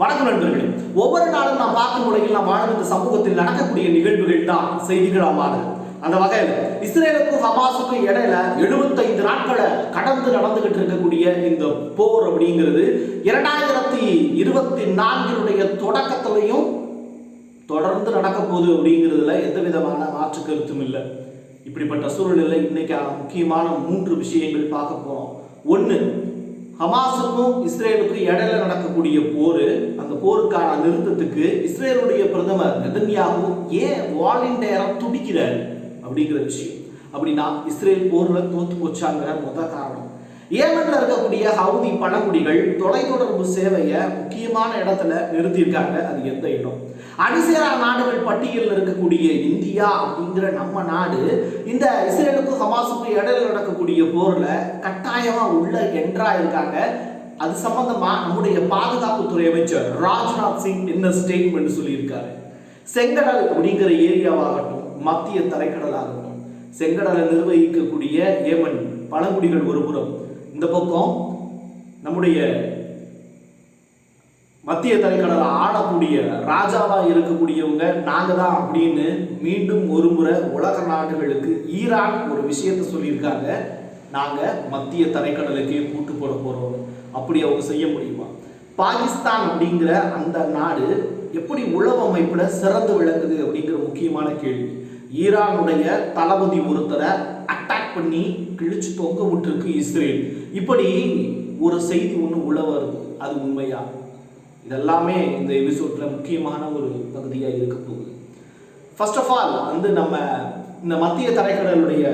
வணக்கம் நண்பர்களே. ஒவ்வொரு நாளும் நாம் பார்க்கும் முறையில் நாம் வாழும் இந்த சமூகத்தில் நடக்கக்கூடிய நிகழ்வுகள் தான் செய்திகளாக மாறுது அந்த வகையில் இஸ்ரேலுக்கும் ஹமாஸுக்கும் இடையில 75 நாட்களை கடந்து நடந்துகிட்டு இருக்கக்கூடிய இந்த போர் அப்படிங்கிறது இரண்டாயிரத்தி இருபத்தி நான்கினுடைய தொடக்கத்திலையும் தொடர்ந்து நடக்க போகுது அப்படிங்கிறதுல எந்த விதமான மாற்று கருத்தும் இல்லை. இப்படிப்பட்ட சூழ்நிலையில் இன்னைக்கு முக்கியமான மூன்று விஷயங்கள் பார்க்க போகிறோம் ஒன்று ஹமாஸுக்கும் இஸ்ரேலுக்கும் இடையில நடக்கக்கூடிய போர் அந்த போருக்கான நிறுத்தத்துக்கு இஸ்ரேலுடைய பிரதமர் நெதன்யாகு ஏன் வாலண்டியராக துடிக்கிறார் அப்படிங்கிற விஷயம். அப்படின்னா இஸ்ரேல் போரில் தோத்து போச்சாங்கிற முத காரணம். ஏமன்ல இருக்கக்கூடிய ஹவுதி பழங்குடிகள் தொலைத்தொடர்பு சேவையை முக்கியமான இடத்துல நிறுத்தியிருக்காங்க. அது எந்த இடம் அணிசேரா நாடுகள் பட்டியலில் இருக்கக்கூடிய இந்தியா அப்படிங்கிற நம்ம நாடு இந்த இஸ்ரேலுக்கும் ஹமாஸுக்கும் இடையில நடக்கக்கூடிய போரில் கட்டாயமாக உள்ள என்றா இருக்காங்க. அது சம்பந்தமா நம்முடைய பாதுகாப்புத்துறை அமைச்சர் ராஜ்நாத் சிங் என்ன ஸ்டேட்மெண்ட் சொல்லியிருக்காரு? செங்கடல் அப்படிங்கிற ஏரியாவாகட்டும் மத்திய தரைக்கடலாகட்டும் செங்கடலை நிர்வகிக்கக்கூடிய ஏமன் பழங்குடிகள் ஒரு புறம். இந்த பக்கம் நம்முடைய மத்திய தரைக்கடலை ஆளக்கூடிய ராஜாவா இருக்கக்கூடியவங்க நாங்க தான் அப்படின்னு மீண்டும் ஒரு முறை உலக நாடுகளுக்கு ஈரான் ஒரு விஷயத்த சொல்லியிருக்காங்க. நாங்க மத்திய தரைக்கடலுக்கே பூட்டு போட போறோம். அப்படி அவங்க செய்ய முடியுமா? பாகிஸ்தான் அப்படிங்கிற அந்த நாடு எப்படி உளவு அமைப்புல சிறந்து விளங்குது அப்படிங்கிற முக்கியமான கேள்வி. ஈரானுடைய தளபதி ஒருத்தரை அட்டாக் பண்ணி கிழிச்சு தொங்க விட்டுருக்கு இஸ்ரேல். இப்படி ஒரு செய்தி ஒன்று உள்ள வருது அது உண்மையா? இதெல்லாமே இந்த எபிசோட்ல முக்கியமான ஒரு பகுதியாக இருக்க போகுது. ஃபர்ஸ்ட் ஆஃப் ஆல் வந்து நம்ம இந்த மத்திய தரைக்கடலுடைய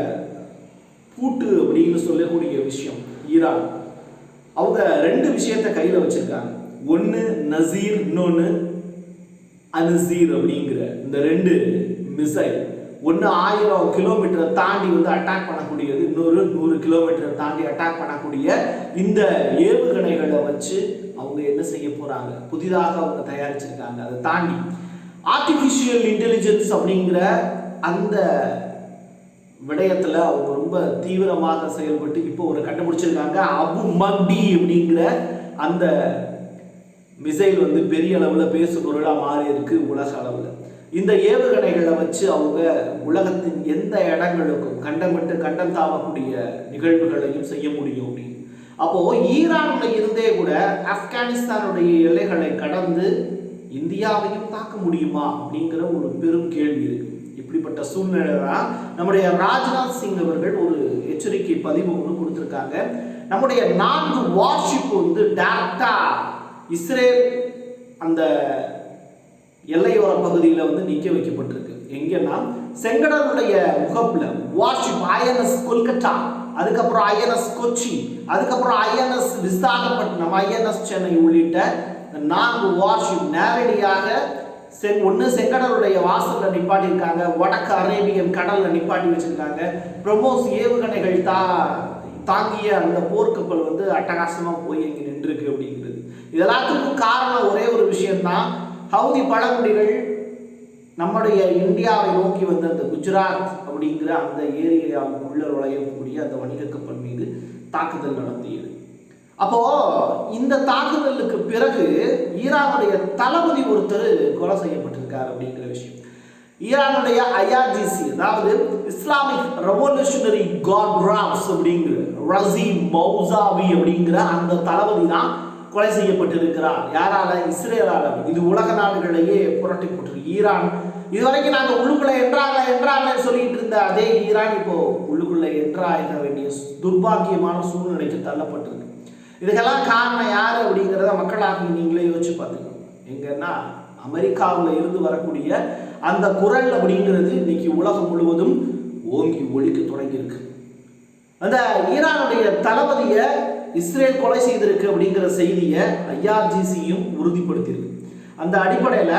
பூட்டு அப்படின்னு சொல்லக்கூடிய விஷயம் ஈரான். அவங்க ரெண்டு விஷயத்த கையில் வச்சிருக்காங்க. ஒன்று நசீர் இன்னொன்று அனசீர் அப்படிங்கிற இந்த ரெண்டு மிசைல். ஒன்று ஆயிரம் கிலோமீட்டரை தாண்டி வந்து அட்டாக் பண்ணக்கூடியது இன்னொரு நூறு கிலோமீட்டரை தாண்டி அட்டாக் பண்ணக்கூடிய இந்த ஏவுகணைகளை வச்சு அவங்க என்ன செய்ய போகிறாங்க புதிதாக அவங்க தயாரிச்சிருக்காங்க. அதை தாண்டி ஆர்டிஃபிஷியல் இன்டெலிஜென்ஸ் அப்படிங்கிற அந்த விடயத்தில் அவங்க ரொம்ப தீவிரமாக செயல்பட்டு இப்போ ஒரு கண்டுபிடிச்சிருக்காங்க. அபு மக்டி அப்படிங்கிற அந்த மிசைல் வந்து பெரிய அளவில் பேசு பொருளாக மாறி இருக்கு உலக அளவில். இந்த ஏவுகணைகளை வச்சு அவங்க உலகத்தின் எந்த இடங்களுக்கும் கண்டமிட்டு கண்டம் தாவக்கூடிய நிகழ்வுகளையும் செய்ய முடியும் அப்படின்னு. அப்போ ஈரான்ல இருந்தே கூட ஆப்கானிஸ்தானுடைய எல்லைகளை கடந்து இந்தியாவையும் தாக்க முடியுமா அப்படிங்கிற ஒரு பெரும் கேள்வி இருக்கு. இப்படிப்பட்ட சூழ்நிலை தான் நம்முடைய ராஜ்நாத் சிங் அவர்கள் ஒரு எச்சரிக்கை பதிவு ஒன்று கொடுத்துருக்காங்க. நம்முடைய நான்கு வார்ஷிப் வந்து டேரக்டா இஸ்ரேல் அந்த எல்லையோர பகுதியில் வந்து நிற்க வைக்கப்பட்டிருக்கு. எங்கன்னா செங்கடலுடைய முகப்பில் வார்ஷிப் ஐஎன்எஸ் கொல்கத்தா. அதுக்கப்புறம் ஐஎன்எஸ் கொச்சி அதுக்கப்புறம் ஐஎன்எஸ் விசாகப்பட்டினம் ஐஎன்எஸ் சென்னை உள்ளிட்ட நான்கு வார்ஷிப் நேரடியாக செங் ஒன்று செங்கடலுடைய வாசலில் நிப்பாட்டியிருக்காங்க. வடக்கு அரேபியன் கடலில் நிப்பாட்டி வச்சிருக்காங்க. பிரமோஸ் ஏவுகணைகள் தா தாங்கிய அந்த போர்க்கப்பல் வந்து அட்டகாசமாக போய் இங்கே நின்றுருக்கு அப்படிங்கிறது. இதெல்லாத்துக்கும் காரணம் ஒரே ஒரு விஷயம்தான். ஹவுதி பழங்குடிகள் நம்முடைய இந்தியாவை நோக்கி வந்த அந்த குஜராத் அப்படிங்கிற அந்த ஏரியாவுக்குள்ள நுழையக்கூடிய அந்த வணிக கப்பல் மீது தாக்குதல் நடத்தியது. அப்போ இந்த தாக்குதலுக்கு பிறகு ஈரானுடைய தளபதி ஒருத்தர் கொலை செய்யப்பட்டிருக்கார் அப்படிங்கிற விஷயம். ஈரானுடைய ஐஆர்ஜிசி அதாவது இஸ்லாமிக் ரெவல்யூஷனரி காட் ராப்ஸ் அப்படிங்கிற ரசீம் மௌசாவி அப்படிங்கிற அந்த தளபதி தான் கொலை செய்யப்பட்டிருக்கிறார். யாரால? இஸ்ரேலால. இது உலக நாடுகளையே புரட்டி போட்டு ஈரான். இதுவரைக்கும் நாங்கள் உள்ளுக்குள்ள என்றாங்க என்றாங்க சொல்லிட்டு இருந்த அதே ஈரான் இப்போ உள்ளுக்குள்ள என்றாக வேண்டிய துர்பாக்கியமான சூழ்நிலைக்கு தள்ளப்பட்டிருக்கு. இதுக்கெல்லாம் காரணம் யார் அப்படிங்கிறத மக்களாக நீங்களே யோசிச்சு பார்த்துக்கணும். எங்கன்னா அமெரிக்காவில் இருந்து வரக்கூடிய அந்த குரல் அப்படிங்கிறது இன்னைக்கு உலகம் முழுவதும் ஓங்கி ஒழிக்க தொடங்கியிருக்கு. அந்த ஈரானுடைய தளபதியை இஸ்ரேல் கொலை செய்திருக்கு அப்படிங்கிற செய்தியை ஐஆர்ஜிசியும் உறுதிப்படுத்தியிருக்கு. அந்த அடிப்படையில்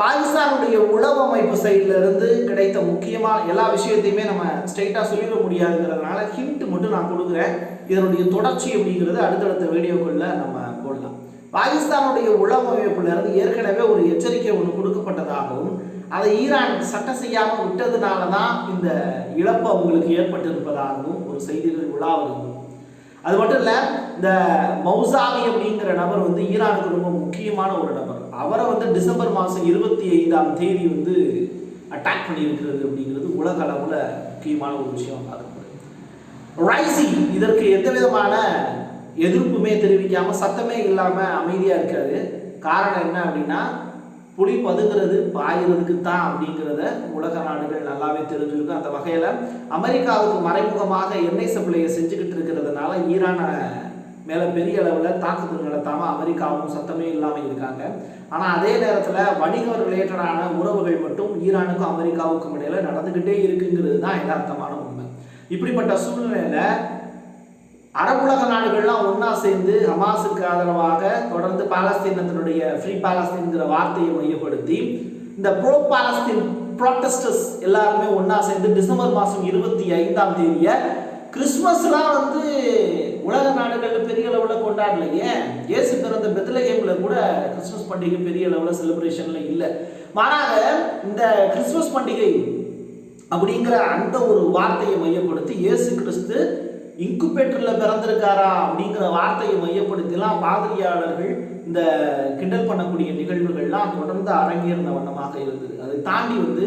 பாகிஸ்தானுடைய உளவு அமைப்பு இருந்து கிடைத்த முக்கியமான எல்லா விஷயத்தையுமே நம்ம ஸ்ட்ரைட்டாக சொல்லிட முடியாதுங்கிறதுனால ஹிண்ட் மட்டும் நான் கொடுக்குறேன். இதனுடைய தொடர்ச்சி அப்படிங்கிறது அடுத்தடுத்த வீடியோக்களில் நம்ம போடலாம். பாகிஸ்தானுடைய உளவு அமைப்புலேருந்து ஏற்கனவே ஒரு எச்சரிக்கை ஒன்று கொடுக்கப்பட்டதாகவும் அதை ஈரான் சட்டம் செய்யாமல் விட்டதுனால தான் இந்த இழப்பு அவங்களுக்கு ஏற்பட்டிருப்பதாகவும் ஒரு செய்திகள் உலாவது அது மட்டும் இல்லை இந்த மௌசாவி அப்படிங்கிற நபர் வந்து ஈரானுக்கு ரொம்ப முக்கியமான ஒரு நபர். அவரை வந்து டிசம்பர் மாதம் இருபத்தி ஐந்தாம் தேதி வந்து அட்டாக் பண்ணியிருக்கிறது அப்படிங்கிறது உலக அளவில் முக்கியமான ஒரு விஷயம் பார்க்கப்படுது ரைசி இதற்கு எந்த விதமான எதிர்ப்புமே தெரிவிக்காமல் சத்தமே இல்லாமல் அமைதியாக இருக்காது காரணம் என்ன அப்படின்னா புலி பதுங்கிறது பாயிறதுக்கு தான் அப்படிங்கிறத உலக நாடுகள் நல்லாவே தெரிஞ்சிருக்கும் அந்த வகையில் அமெரிக்காவுக்கு மறைமுகமாக எண்ணெய் சப்ளையை செஞ்சுக்கிட்டு இருக்கிறதுனால ஈரான மேலே பெரிய அளவில் தாக்குதல் நடத்தாமல் அமெரிக்காவும் சத்தமே இல்லாமல் இருக்காங்க. ஆனால் அதே நேரத்தில் வணிக ரிலேட்டடான உறவுகள் மட்டும் ஈரானுக்கும் அமெரிக்காவுக்கும் இடையில நடந்துக்கிட்டே இருக்குங்கிறது தான் யதார்த்தமான உண்மை. இப்படிப்பட்ட சூழ்நிலையில அரபுலக நாடுகள்லாம் ஒன்றா சேர்ந்து ஹமாஸுக்கு ஆதரவாக தொடர்ந்து பாலஸ்தீனத்தினுடைய ஃப்ரீ பாலஸ்தீன்கிற வார்த்தையை மையப்படுத்தி இந்த ப்ரோ பாலஸ்தீன் ப்ராட்டஸ்டர்ஸ் எல்லாருமே ஒன்றா சேர்ந்து டிசம்பர் மாதம் இருபத்தி ஐந்தாம் தேதியை கிறிஸ்மஸ்லாம் வந்து உலக நாடுகளில் பெரிய அளவில் கொண்டாடல. ஏன்? இயேசு பிறந்த பெத்லகேமில் கூட கிறிஸ்மஸ் பண்டிகை பெரிய அளவில் செலிப்ரேஷனில் இல்லை. மாறாக இந்த கிறிஸ்மஸ் பண்டிகை அப்படிங்கிற அந்த ஒரு வார்த்தையை மையப்படுத்தி இயேசு கிறிஸ்து இன்குபேட்டரில் பிறந்திருக்காரா அப்படிங்கிற வார்த்தையை மையப்படுத்திலாம் பாதிரியாளர்கள் இந்த கிண்டல் பண்ணக்கூடிய நிகழ்வுகள்லாம் தொடர்ந்து அரங்கேறின வண்ணமாக இருந்தது. அதை தாண்டி வந்து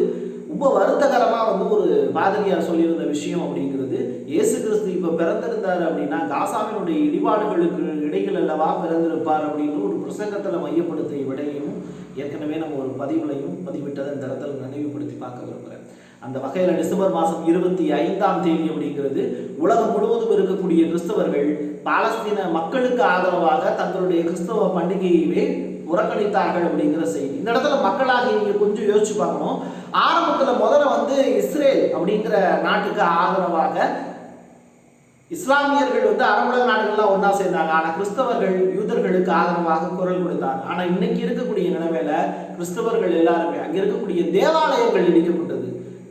ரொம்ப வருத்தகரமாக வந்து ஒரு பாதிரியார் சொல்லியிருந்த விஷயம் அப்படிங்கிறது இயேசு கிறிஸ்து இப்போ பிறந்திருந்தார் அப்படின்னா காசாவினுடைய இடிபாடுகளுக்கு இடையில் அல்லவா பிறந்திருப்பார் அப்படின்னு ஒரு பிரசங்கத்தில் மையப்படுத்திய விடையும் ஏற்கனவே நம்ம ஒரு பதிவுலையும் பதிவிட்டதை இந்த இடத்துல நினைவுபடுத்தி பார்க்க விரும்புகிறேன். அந்த வகையில் டிசம்பர் மாதம் இருபத்தி ஐந்தாம் தேதி அப்படிங்கிறது உலகம் முழுவதும் இருக்கக்கூடிய கிறிஸ்தவர்கள் பாலஸ்தீன மக்களுக்கு ஆதரவாக தங்களுடைய கிறிஸ்தவ பண்டிகையவே புறக்கணித்தார்கள் அப்படிங்கிற செய்தி. இந்த இடத்துல மக்களாக நீங்கள் கொஞ்சம் யோசிச்சு பார்க்கணும். ஆரம்பத்தில் முதல்ல வந்து இஸ்ரேல் அப்படிங்கிற நாட்டுக்கு ஆதரவாக இஸ்லாமியர்கள் வந்து அரபுலக நாடுகள்லாம் ஒன்றா சேர்ந்தாங்க. ஆனால் கிறிஸ்தவர்கள் யூதர்களுக்கு ஆதரவாக குரல் கொடுத்தாங்க. ஆனால் இன்னைக்கு இருக்கக்கூடிய நிலைமையில கிறிஸ்தவர்கள் எல்லாருமே அங்கே இருக்கக்கூடிய தேவாலயங்கள் இடிக்கப்பட்டது.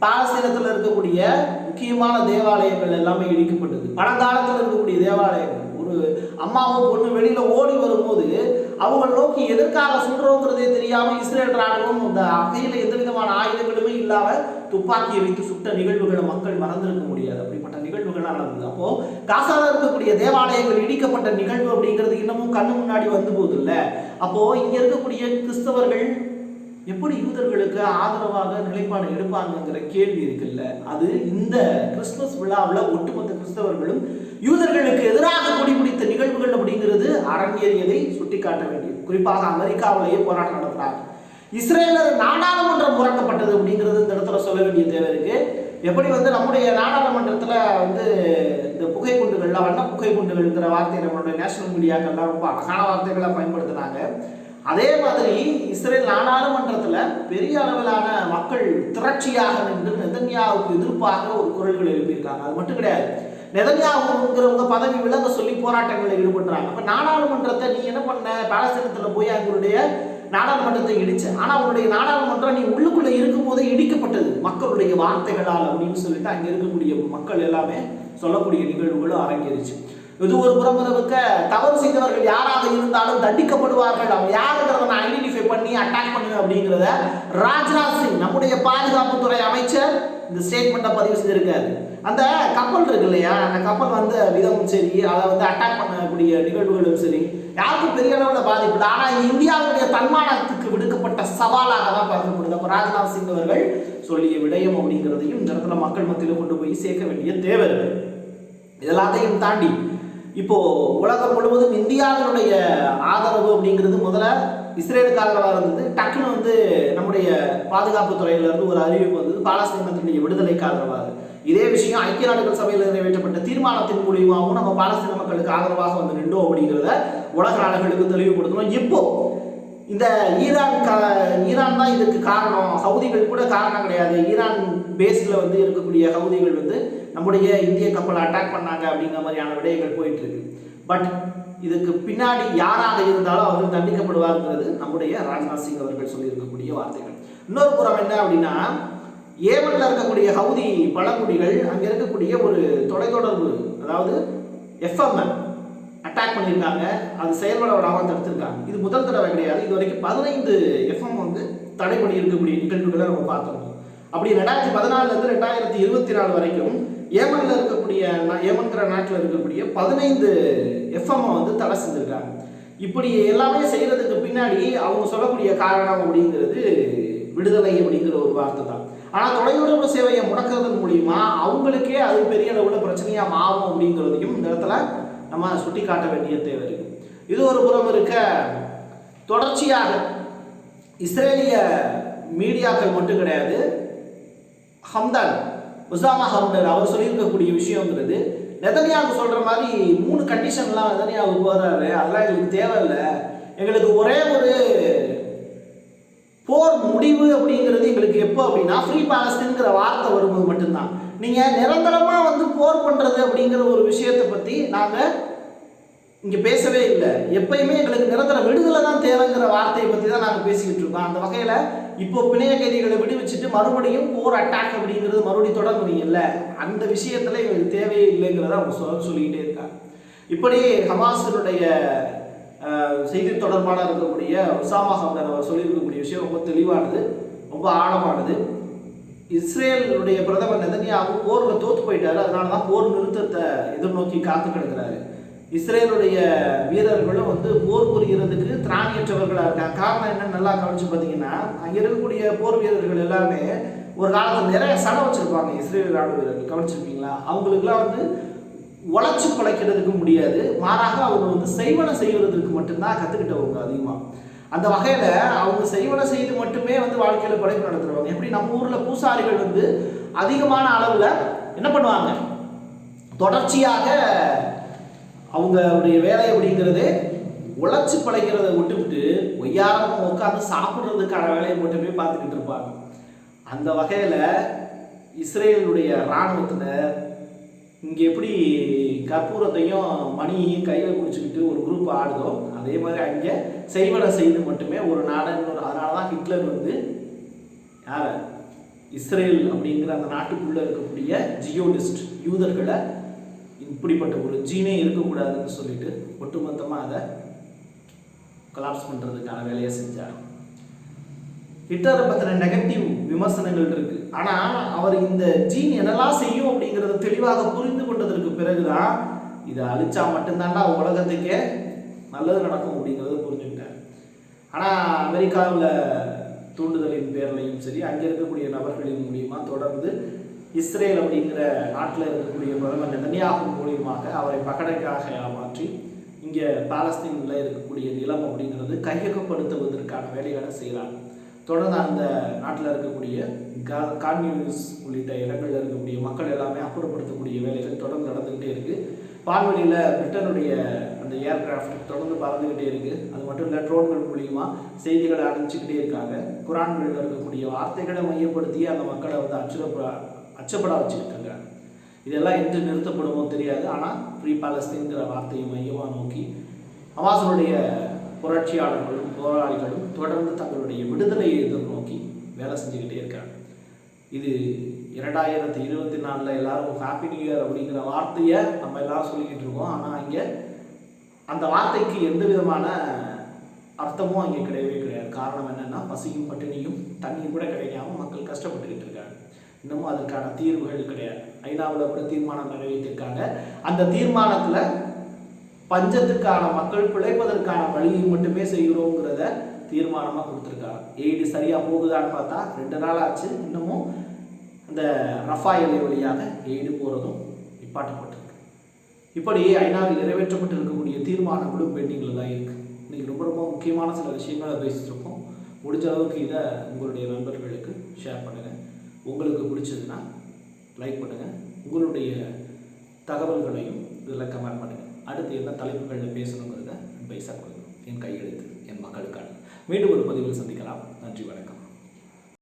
பாலஸ்தீனத்தில் இருக்கக்கூடிய முக்கியமான தேவாலயங்கள் எல்லாமே இடிக்கப்பட்டது. பழங்காலத்தில் இருக்கக்கூடிய தேவாலயங்கள். ஒரு அம்மாவும் பொண்ணு வெளியில் ஓடி வரும்போது அவங்க நோக்கி எதற்காக சுடுறோங்கிறதே தெரியாமல் இஸ்ரேல் ராணுவம் அந்த அகையில் எந்த விதமான ஆயுதங்களுமே இல்லாமல் துப்பாக்கியை வைத்து சுட்ட நிகழ்வுகளை மக்கள் மறந்திருக்க முடியாது. அப்படிப்பட்ட நிகழ்வுகளாக நடந்தது. அப்போ காசால இருக்கக்கூடிய தேவாலயங்கள் இடிக்கப்பட்ட நிகழ்வு அப்படிங்கிறது இன்னமும் கண்ணு முன்னாடி வந்து போகுது இல்லை அப்போ இங்க இருக்கக்கூடிய கிறிஸ்தவர்கள் எப்படி யூதர்களுக்கு ஆதரவாக நிலைப்பாடு எடுப்பாங்கங்கிற கேள்வி இருக்குல்ல அது இந்த கிறிஸ்துமஸ் விழாவில் ஒட்டுமொத்த கிறிஸ்தவர்களும் யூதர்களுக்கு எதிராக குடிபிடித்த நிகழ்வுகள் அப்படிங்கிறது அரங்கேறியதை சுட்டிக்காட்ட வேண்டியது. குறிப்பாக அமெரிக்காவிலேயே போராட்டம் நடத்தினாங்க இஸ்ரேலர் நாடாளுமன்றம் முறக்கப்பட்டது அப்படிங்கிறது இந்த இடத்துல சொல்ல வேண்டிய தேவை இருக்கு. எப்படி வந்து நம்முடைய நாடாளுமன்றத்தில் வந்து இந்த புகை குண்டுகள்லாம் வண்ண புகை குண்டுகள்ங்கிற வார்த்தையை நம்மளுடைய நேஷனல் மீடியாக்கள்லாம் ரொம்ப அழகான வார்த்தைகளை பயன்படுத்துனாங்க அதே மாதிரி இஸ்ரேல் நாடாளுமன்றத்தில் பெரிய அளவிலான மக்கள் திரட்சியாக நின்று நெதன்யாவுக்கு எதிர்ப்பாக ஒரு குரல்கள் எழுப்பியிருக்காங்க. அது மட்டும் கிடையாது. நெதன்யாவுங்கிறவங்க பதவி விலக சொல்லி போராட்டங்களில் ஈடுபடுறாங்க அப்போ நாடாளுமன்றத்தை நீ என்ன பண்ண? பாலஸ்தீனத்தில் போய் அவங்களுடைய நாடாளுமன்றத்தை இடிச்ச. ஆனால் அவங்களுடைய நாடாளுமன்றம் நீ உள்ளுக்குள்ளே இருக்கும்போதே இடிக்கப்பட்டது. மக்களுடைய வார்த்தைகளால் அப்படின்னு சொல்லிட்டு அங்கே இருக்கக்கூடிய மக்கள் எல்லாமே சொல்லக்கூடிய நிகழ்வுகளும் அரங்கேறிச்சு. இது ஒரு புறம் இருக்க தவறு செய்தவர்கள் யாராக இருந்தாலும் தண்டிக்கப்படுவார்கள். அவங்க யாருங்கிறத நான் ஐடென்டிஃபை பண்ணி அட்டாக் பண்ணுவேன் அப்படிங்கிறத ராஜ்நாத் சிங் நம்முடைய பாதுகாப்புத்துறை அமைச்சர் இந்த ஸ்டேட்மெண்ட்டை பதிவு செஞ்சிருக்காரு அந்த கப்பல் இருக்கு இல்லையா? அந்த கப்பல் வந்த விதமும் சரி அதை வந்து அட்டாக் பண்ணக்கூடிய நிகழ்வுகளும் சரி யாருக்கும் பெரிய அளவில் பாதிப்பு ஆனால் இது இந்தியாவுடைய தன்மானத்துக்கு விடுக்கப்பட்ட சவாலாக தான் பார்க்கப்படுது. அப்போ ராஜ்நாத் சிங் அவர்கள் சொல்லிய விடயம் அப்படிங்கிறதையும் இந்த இடத்துல மக்கள் மத்தியில் கொண்டு போய் சேர்க்க வேண்டிய தேவை இருக்கு. இதெல்லாத்தையும் தாண்டி இப்போது உலகம் முழுவதும் இந்தியாவினுடைய ஆதரவு அப்படிங்கிறது முதல்ல இஸ்ரேலுக்கு ஆதரவாக இருந்தது. டக்குன்னு வந்து நம்முடைய பாதுகாப்பு துறையிலிருந்து ஒரு அறிவிப்பு வந்தது. பாலஸ்தீனத்தினுடைய விடுதலைக்கு ஆதரவாக இதே விஷயம் ஐக்கிய நாடுகள் சபையில் நிறைவேற்றப்பட்ட தீர்மானத்தின் மூலியமாகவும் நம்ம பாலஸ்தீன மக்களுக்கு ஆதரவாக வந்து நின்றோம் அப்படிங்கிறத உலக நாடுகளுக்கு தெளிவுபடுத்தணும் இப்போ இந்த ஈரான் கா ஈரான் தான் இதுக்கு காரணம். சவுதிகள் கூட காரணம் கிடையாது. ஈரான் பேஸில் வந்து இருக்கக்கூடிய சவுதிகள் வந்து நம்முடைய இந்திய கப்பலை அட்டாக் பண்ணாங்க அப்படிங்கிற மாதிரியான விடயங்கள் போயிட்டு இருக்கு. பட் இதுக்கு பின்னாடி யாராக இருந்தாலும் அவர்கள் தண்டிக்கப்படுவார்ங்கிறது நம்முடைய ராஜ்நாத் சிங் அவர்கள் சொல்லியிருக்கக்கூடிய வார்த்தைகள். இன்னொரு புறம் என்ன அப்படின்னா ஏமன்ல இருக்கக்கூடிய ஹவுதி பழங்குடிகள் அங்கே இருக்கக்கூடிய ஒரு தொலைத்தொடர்பு அதாவது எஃப்எம் அட்டாக் பண்ணியிருக்காங்க. அது செயல்பட விடாமல் தடுத்திருக்காங்க. இது முதல் தடவை கிடையாது. இது வரைக்கும் பதினைந்து எஃப்எம் வந்து தடை பண்ணி இருக்கக்கூடிய நிகழ்வுகளை நம்ம பார்த்துருக்கோம் அப்படி ரெண்டாயிரத்தி பதினாலுலேருந்து ரெண்டாயிரத்தி இருபத்தி நாலு வரைக்கும் ஏமனில் இருக்கக்கூடிய ஏமன்கிற நாட்டில் இருக்கக்கூடிய பதினைந்து எஃப்எம்ஐ வந்து தடை செஞ்சுருக்காங்க. இப்படி எல்லாமே செய்கிறதுக்கு பின்னாடி அவங்க சொல்லக்கூடிய காரணம் அப்படிங்கிறது விடுதலை அப்படிங்கிற ஒரு வார்த்தை தான். ஆனால் தொலைதொடர்பு சேவையை முடக்கிறதன் மூலியமா அவங்களுக்கே அது பெரிய அளவில் பிரச்சனையாக மாறும் அப்படிங்கிறதையும் இந்த இடத்துல நம்ம சுட்டி காட்ட வேண்டிய தேவை இருக்கு. இது ஒரு புறம் இருக்க தொடர்ச்சியாக இஸ்ரேலிய மீடியாக்கள் மட்டும் கிடையாது ஹம்தான் உசாமா ஹம்டன் அவர் சொல்லியிருக்கக்கூடிய விஷயங்கிறது நெதனியாவுக்கு சொல்கிற மாதிரி மூணு கண்டிஷன்லாம் நெதனியா போறாரு அதெல்லாம் எங்களுக்கு தேவையில்லை. எங்களுக்கு ஒரே ஒரு போர் முடிவு அப்படிங்கிறது எங்களுக்கு எப்போ அப்படின்னா ஃப்ரீ பாலஸ்தீன்கிற வார்த்தை வரும்போது மட்டும்தான். நீங்கள் நிரந்தரமாக வந்து போர் பண்ணுறது அப்படிங்கிற ஒரு விஷயத்தை பற்றி நாங்கள் இங்கே பேசவே இல்லை. எப்பயுமே எங்களுக்கு நிரந்தர விடுதலை தான் தேவைங்கிற வார்த்தையை பற்றி தான் நாங்கள் பேசிக்கிட்டு இருக்கோம். அந்த வகையில் இப்போ பிணைய கைதிகளை விடுவிச்சுட்டு மறுபடியும் போர் அட்டாக் அப்படிங்கிறது மறுபடியும் தொடங்குறீங்கல்ல அந்த விஷயத்துல இவங்களுக்கு தேவையே இல்லைங்கிறத அவங்க சொல்ல சொல்லிக்கிட்டே இருக்காங்க. இப்படி ஹமாஸினுடைய செய்தி தொடர்பான இருக்கக்கூடிய உசாமா ஹம்தன் அவர் சொல்லியிருக்கக்கூடிய விஷயம் ரொம்ப தெளிவானது ரொம்ப ஆழமானது. இஸ்ரேலுடைய பிரதமர் நெதன்யாவும் போர்ல தோத்து போயிட்டாரு. அதனால தான் போர் நிறுத்தத்தை எதிர்நோக்கி காத்து கிடக்கிறாரு. இஸ்ரேலுடைய வீரர்களும் வந்து போர் புரிகிறதுக்கு திராணியற்றவர்களாக இருக்காங்க. காரணம் என்ன நல்லா கவனிச்சு பார்த்தீங்கன்னா அங்கே இருக்கக்கூடிய போர் வீரர்கள் எல்லாமே ஒரு காலத்தில் நிறைய சடை வச்சுருப்பாங்க இஸ்ரேல் ராணுவ வீரர்கள். கவனிச்சிருப்பீங்களா அவங்களுக்குலாம் வந்து உழைச்சி பிழைக்கிறதுக்கு முடியாது. மாறாக அவங்க வந்து செய்வன செய்வதற்கு மட்டும்தான் கற்றுக்கிட்டவங்க அதிகமாக அந்த வகையில் அவங்க செய்வன செய்து மட்டுமே வந்து வாழ்க்கையில் படைப்பு நடத்துகிறவங்க எப்படி? நம்ம ஊரில் பூசாரிகள் வந்து அதிகமான அளவில் என்ன பண்ணுவாங்க? தொடர்ச்சியாக அவங்களுடைய வேலை அப்படிங்கிறது உழைச்சி பழைக்கிறத விட்டுவிட்டு ஒய்யாரம் உட்காந்து சாப்பிட்றதுக்கான வேலையை மட்டுமே பார்த்துக்கிட்டு இருப்பாங்க. அந்த வகையில் இஸ்ரேலுடைய இராணுவத்தினர் இங்கே எப்படி கற்பூரத்தையும் மணியையும் கையில் குடிச்சுக்கிட்டு ஒரு குரூப் ஆடுதோ அதே மாதிரி அங்கே செய்வனை செய்து மட்டுமே ஒரு நாடன் அதனால தான் ஹிட்லர் வந்து யார்? இஸ்ரேல் அப்படிங்கிற அந்த நாட்டுக்குள்ளே இருக்கக்கூடிய ஜியோனிஸ்ட் யூதர்களை இப்படிப்பட்ட ஒரு ஜீனே இருக்கக்கூடாதுன்னு சொல்லிட்டு ஒட்டுமொத்தமாக அதை கலாப்ஸ் பண்ணுறதுக்கான வேலையை செஞ்சார். ஹிட்லரை பற்றின நெகட்டிவ் விமர்சனங்கள் இருக்குது ஆனால் அவர் இந்த ஜீன் என்னெல்லாம் செய்யும் அப்படிங்கிறத தெளிவாக புரிந்து கொண்டதற்கு பிறகுதான் இதை அழிச்சா மட்டும்தாண்டா உலகத்துக்கே நல்லது நடக்கும் அப்படிங்கிறத புரிஞ்சுக்கிட்டார். ஆனால் அமெரிக்காவில் தூண்டுதலின் பேர்லையும் சரி அங்கே இருக்கக்கூடிய நபர்களின் மூலியமாக தொடர்ந்து இஸ்ரேல் அப்படிங்கிற நாட்டில் இருக்கக்கூடிய பிரதமர் நெதன்யாகு மூலியமாக அவரை பகடைக்காக மாற்றி இங்கே பாலஸ்தீனில் இருக்கக்கூடிய நிலம் அப்படிங்கிறது கையகப்படுத்துவதற்கான வேலைகளை செய்கிறாங்க தொடர்ந்து அந்த நாட்டில் இருக்கக்கூடிய கா கான்யூனிஸ் உள்ளிட்ட இடங்களில் இருக்கக்கூடிய மக்கள் எல்லாமே அப்புறப்படுத்தக்கூடிய வேலைகள் தொடர்ந்து நடந்துக்கிட்டே இருக்குது பால்வெளியில் பிரிட்டனுடைய அந்த ஏர்கிராஃப்ட் தொடர்ந்து பறந்துக்கிட்டே இருக்குது அது மட்டும் இல்லை ட்ரோன்கள் மூலியமாக செய்திகளை அனுப்பிச்சிக்கிட்டே இருக்காங்க. குரான்களில் இருக்கக்கூடிய வார்த்தைகளை மையப்படுத்தி அந்த மக்களை வந்து அச்சுறப்பட அச்சப்பட வச்சுக்கிட்டு இருக்காங்க இதெல்லாம் என்று நிறுத்தப்படுமோ தெரியாது. ஆனால் ஃப்ரீ பாலஸ்தீன்கிற வார்த்தையை மையமாக நோக்கி அவாசனுடைய புரட்சியாளர்களும் போராளிகளும் தொடர்ந்து தங்களுடைய விடுதலையை எதிர்நோக்கி வேலை செஞ்சுக்கிட்டே இருக்காங்க. இது இரண்டாயிரத்தி இருபத்தி நாலில் எல்லாரும் ஹாப்பி நியூ இயர் அப்படிங்கிற வார்த்தையை நம்ம எல்லாரும் சொல்லிக்கிட்டு இருக்கோம். ஆனால் இங்கே அந்த வார்த்தைக்கு எந்த விதமான அர்த்தமும் அங்கே கிடையவே கிடையாது. காரணம் என்னென்னா பசியும் பட்டினியும் தண்ணியும் கூட கிடைக்காம மக்கள் கஷ்டப்பட்டுக்கிட்டு இருக்காங்க. இன்னமும் அதற்கான தீர்வுகள் கிடையாது. ஐநாவில் கூட தீர்மானம் நிறைவேற்றிருக்காங்க. அந்த தீர்மானத்தில் பஞ்சத்துக்கான மக்கள் பிழைப்பதற்கான வழியை மட்டுமே செய்கிறோங்கிறத தீர்மானமாக கொடுத்துருக்காங்க. எய்டு சரியாக போகுதான்னு பார்த்தா ரெண்டு நாள் ஆச்சு. இன்னமும் அந்த ரஃபா எல்லை வழியாக எய்டு போகிறதும் நிப்பாட்டப்பட்டிருக்கு. இப்படி ஐநாவில் நிறைவேற்றப்பட்டு இருக்கக்கூடிய தீர்மானங்களும் பெண்டிங்கில் தான் இருக்குது இன்றைக்கி ரொம்ப ரொம்ப முக்கியமான சில விஷயங்களை பேசிட்டு இருக்கோம். முடிஞ்ச அளவுக்கு இதை உங்களுடைய நண்பர்களுக்கு ஷேர் பண்ணுங்கள் உங்களுக்கு பிடிச்சதுன்னா லைக் பண்ணுங்கள் உங்களுடைய தகவல்களையும் இதில் கமெண்ட் பண்ணுங்கள் அடுத்து என்ன தலைப்புகளில் பேசணுங்கிறத அட்வைஸாக கொடுங்க என் கையெழுத்து என் மக்களுக்கான மீண்டும் ஒரு பதிவில் சந்திக்கலாம். நன்றி வணக்கம்.